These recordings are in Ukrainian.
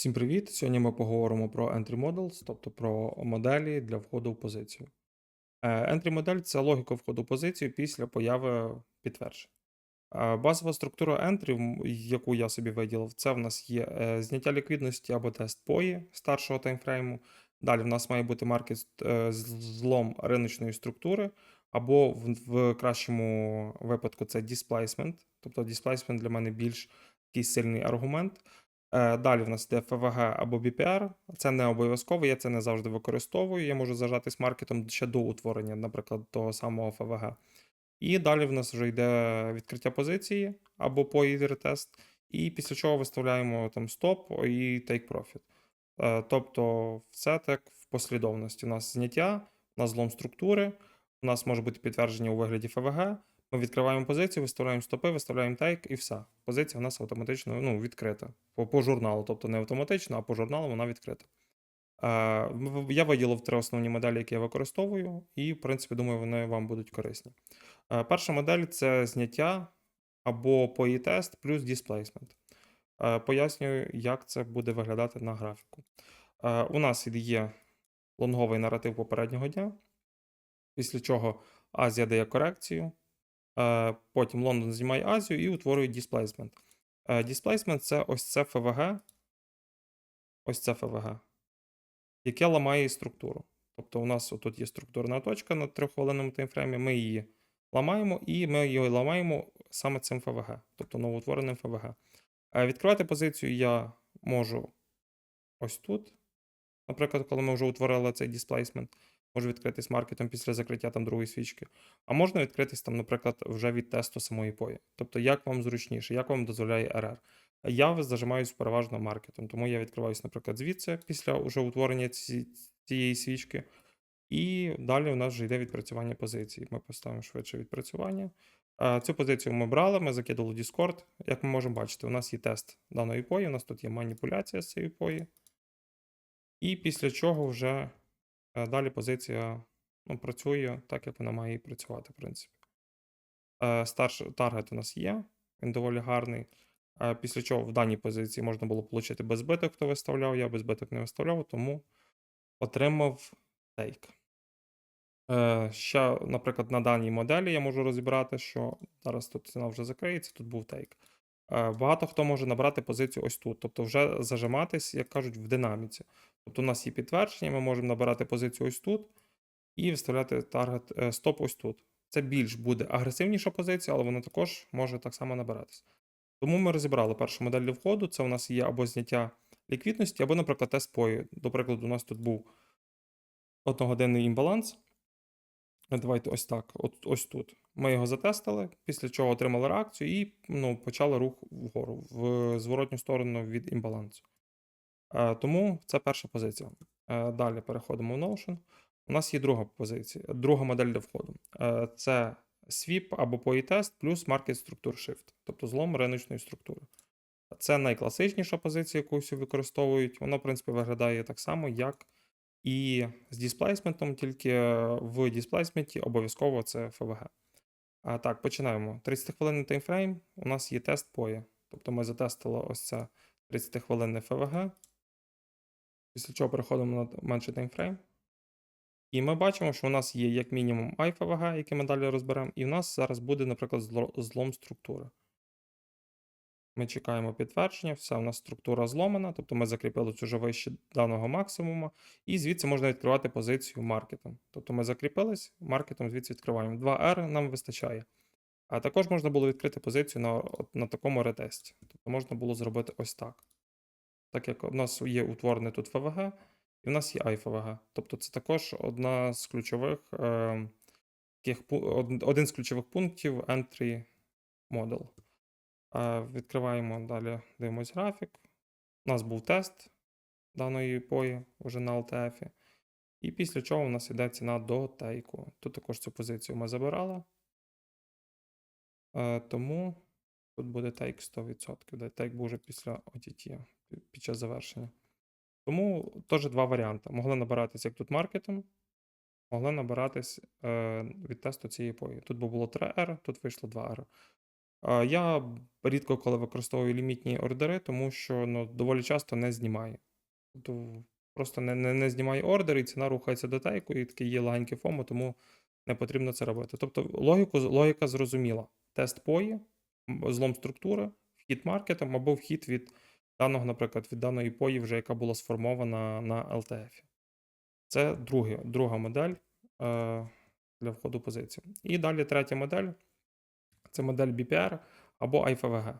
Всім привіт! Сьогодні ми поговоримо про Entry Models, тобто про моделі для входу в позицію. Е, Entry модель це логіка входу в позицію після появи підтверджень. Е, Базова структура Entry, яку я собі виділив, це в нас є е, зняття ліквідності або тест POE старшого таймфрейму. Далі в нас має бути маркет злом риночної структури, або в кращому випадку це displacement. Тобто displacement для мене більш такий сильний аргумент. Е, Далі в нас йде FVG або BPR. Це не обов'язково, я це не завжди використовую. Я можу зажатись маркетом ще до утворення, наприклад, того самого FVG. І далі в нас вже йде відкриття позиції або POE ретест, і після чого виставляємо там стоп і take profit. Е, Тобто, все так в послідовності. У нас зняття, у нас злом структури, у нас може бути підтвердження у вигляді FVG. Ми відкриваємо позицію, виставляємо стопи, виставляємо тейк і все. Позиція в нас автоматично ну, відкрита. По, по журналу, тобто не автоматично, а по журналу вона відкрита. Е, я виділив три основні моделі, які я використовую, і, в принципі, думаю, вони вам будуть корисні. Е, Перша модель це зняття або POE-тест плюс displacement. Е, Пояснюю, як це буде виглядати на графіку. Е, У нас є лонговий наратив попереднього дня, після чого Азія дає корекцію, потім Лондон знімає Азію і утворює displacement. Е, Displacement це ось це ФВГ, ось це ФВГ, яке ламає структуру. Тобто у нас тут є структурна точка на трьоххвилинному таймфреймі, ми її ламаємо, і ми її ламаємо саме цим ФВГ, тобто новоутвореним ФВГ. Е, Відкривати позицію я можу ось тут. Наприклад, коли ми вже утворили цей displacement, можу відкритись маркетом після закриття там другої свічки. А можна відкритись там, наприклад, вже від тесту самої пої. Тобто, як вам зручніше, як вам дозволяє RR. Я зажимаюсь переважно маркетом, тому я відкриваюсь, наприклад, звідси після вже утворення ці- цієї свічки. І далі у нас вже йде відпрацювання позиції. Ми поставимо швидше відпрацювання. Цю позицію ми брали, ми закидали Discord. Як ми можемо бачити, у нас є тест даної пої, у нас тут є маніпуляція з цією пої. І після чого вже далі позиція ну, працює так, як вона має працювати, в принципі. Е, Старший таргет у нас є, він доволі гарний. Е, Після чого в даній позиції можна було отримати без збиток, хто виставляв, я без збиток не виставляв, тому отримав тейк. Е, Ще, наприклад, на даній моделі я можу розібрати, що зараз тут ціна вже закриється, тут був тейк. Е, Багато хто може набрати позицію ось тут, тобто вже зажиматись, як кажуть, в динаміці. Тобто у нас є підтвердження, ми можемо набирати позицію ось тут і виставляти таргет е, стоп ось тут. Це більш буде агресивніша позиція, але вона також може так само набиратись. Тому ми розібрали першу модель для входу. Це у нас є або зняття ліквідності, або, наприклад, тест пою. До прикладу, у нас тут був одногодинний імбаланс. Давайте ось так. От, ось тут. Ми його затестили, після чого отримали реакцію і ну, почали рух вгору, в зворотню сторону від імбалансу. Е, тому це перша позиція. Е, далі переходимо в Notion. У нас є друга позиція, друга модель для входу. Е, це SWIP або POE-тест плюс Market Structure Shift, тобто злом риночної структури. Це найкласичніша позиція, яку всі використовують. Вона, в принципі, виглядає так само, як і з дисплейсментом, тільки в дисплейсменті обов'язково це FVG. А так, починаємо. 30 хвилинний таймфрейм. У нас є тест POE. Тобто ми затестили ось це 30 хвилинне FVG. Після чого переходимо на менший таймфрейм. І ми бачимо, що у нас є як мінімум IFVG, який ми далі розберемо, і в нас зараз буде, наприклад, злом структури. Ми чекаємо підтвердження, все, у нас структура зломана, тобто ми закріпили цю вище даного максимуму, і звідси можна відкривати позицію маркетом. Тобто ми закріпились, маркетом звідси відкриваємо. 2R нам вистачає. А також можна було відкрити позицію на, на такому ретесті. Тобто можна було зробити ось так. Так як у нас є утворене тут ФВГ, і в нас є IFVG. Тобто це також одна з ключових, е, таких, один з ключових пунктів entry model. Е, Відкриваємо далі, дивимось графік. У нас був тест даної пої вже на LTF. І після чого у нас йде ціна до тейку. Тут також цю позицію ми забирали. Е, Тому тут буде тейк 100%. Де тейк був вже після OTT під час завершення. Тому теж два варіанти. Могли набиратись як тут маркетом, могли набиратись е, від тесту цієї пої. Тут було 3R, тут вийшло 2R. Я рідко коли використовую лімітні ордери, тому що ну, доволі часто не знімає. Просто не, не, не знімає ордер, і ціна рухається до тейку, і таке є легеньке фомо, тому не потрібно це робити. Тобто логіку, логіка зрозуміла. Тест пої, злом структури, вхід маркетом або вхід від даного, наприклад, від даної пої, вже яка була сформована на LTF. Це друге, друга модель е, для входу в позицію. І далі третя модель це модель BPR або IFVG.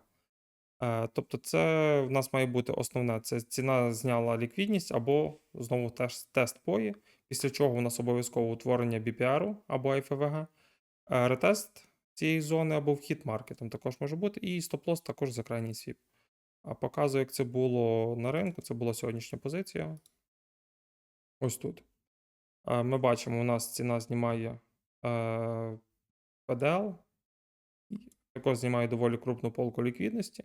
Е, Тобто, це в нас має бути основне: це ціна зняла ліквідність або знову теж тест пої, після чого у нас обов'язково утворення BPR або IFVG, е, ретест цієї зони або вхід маркетом також може бути, і стоп-лосс також за крайній свіп. А показую, як це було на ринку. Це була сьогоднішня позиція. Ось тут. Е, Ми бачимо, у нас ціна знімає PDL, також знімає доволі крупну полку ліквідності,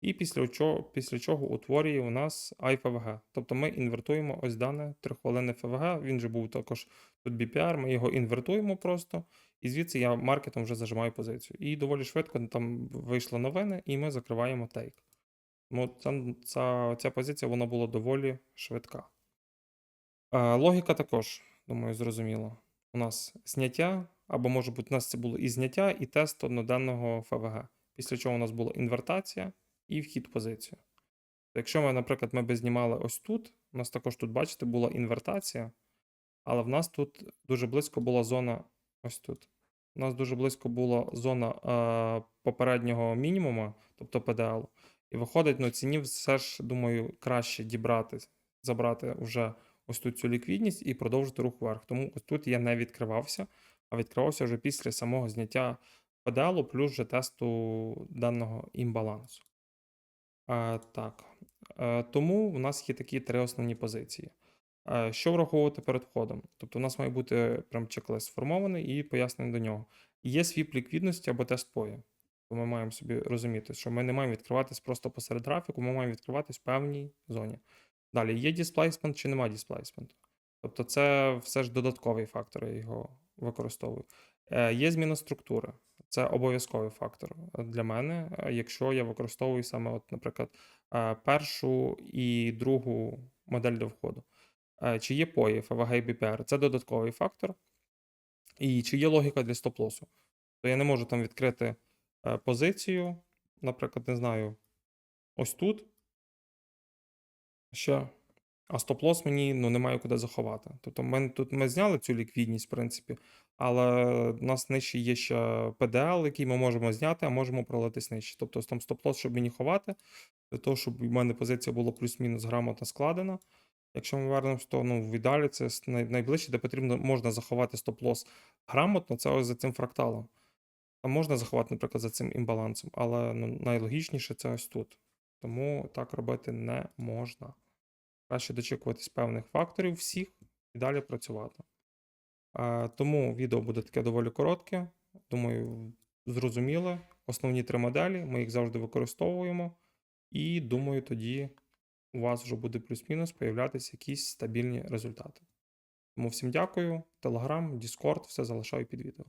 і після чого, після чого утворює у нас IFVG. Тобто ми інвертуємо ось дане 3 хвилини ФВГ. Він же був також тут BPR, ми його інвертуємо просто, і звідси я маркетом вже зажимаю позицію. І доволі швидко там вийшли новини, і ми закриваємо тейк. Тому ця, ця, ця позиція вона була доволі швидка. Е, Логіка також, думаю, зрозуміла. У нас зняття, або може бути, у нас це було і зняття, і тест одноденного ФВГ. Після чого у нас була інвертація і вхід в позицію. Якщо ми, наприклад, ми би знімали ось тут, у нас також тут, бачите, була інвертація, але в нас тут дуже близько була зона ось тут. У нас дуже близько була зона е, попереднього мінімума, тобто PDL. І виходить, ну, ціні все ж, думаю, краще дібрати, забрати вже ось тут цю ліквідність і продовжити рух вверх. Тому ось тут я не відкривався, а відкривався вже після самого зняття PDL плюс вже тесту даного імбалансу. Е, так. Е, тому у нас є такі три основні позиції. Е, Що враховувати перед входом? Тобто, у нас має бути прям чек-лист сформований і пояснення до нього. Є свіп ліквідності або тест пою. Ми маємо собі розуміти, що ми не маємо відкриватись просто посеред графіку, ми маємо відкриватись в певній зоні. Далі, є дисплейсмент чи немає дисплейсменту. Тобто, це все ж додатковий фактор, його використовую. Е, Є зміна структури. Це обов'язковий фактор для мене, е, якщо я використовую саме, от, наприклад, е, першу і другу модель до входу. Е, Чи є пої, ФВГ і BPR? Це додатковий фактор. І чи є логіка для стоп-лосу? То я не можу там відкрити е, позицію, наприклад, не знаю, ось тут. Ще. А стоп-лосс мені ну, немає куди заховати. Тобто ми, тут ми зняли цю ліквідність, в принципі, але в нас нижче є ще PDL, який ми можемо зняти, а можемо пролитись нижче. Тобто там стоп-лосс, щоб мені ховати, для того, щоб у мене позиція була плюс-мінус грамотно складена. Якщо ми вернемось, то ну, в ідеалі це найближче, де потрібно можна заховати стоп-лосс грамотно, це ось за цим фракталом. Там можна заховати, наприклад, за цим імбалансом, але ну, найлогічніше це ось тут. Тому так робити не можна. Краще дочікуватись певних факторів всіх і далі працювати. Е, Тому відео буде таке доволі коротке. Думаю, зрозуміле. Основні три моделі, ми їх завжди використовуємо. І думаю, тоді у вас вже буде плюс-мінус появлятися якісь стабільні результати. Тому всім дякую. Telegram, Discord, все залишаю під відео.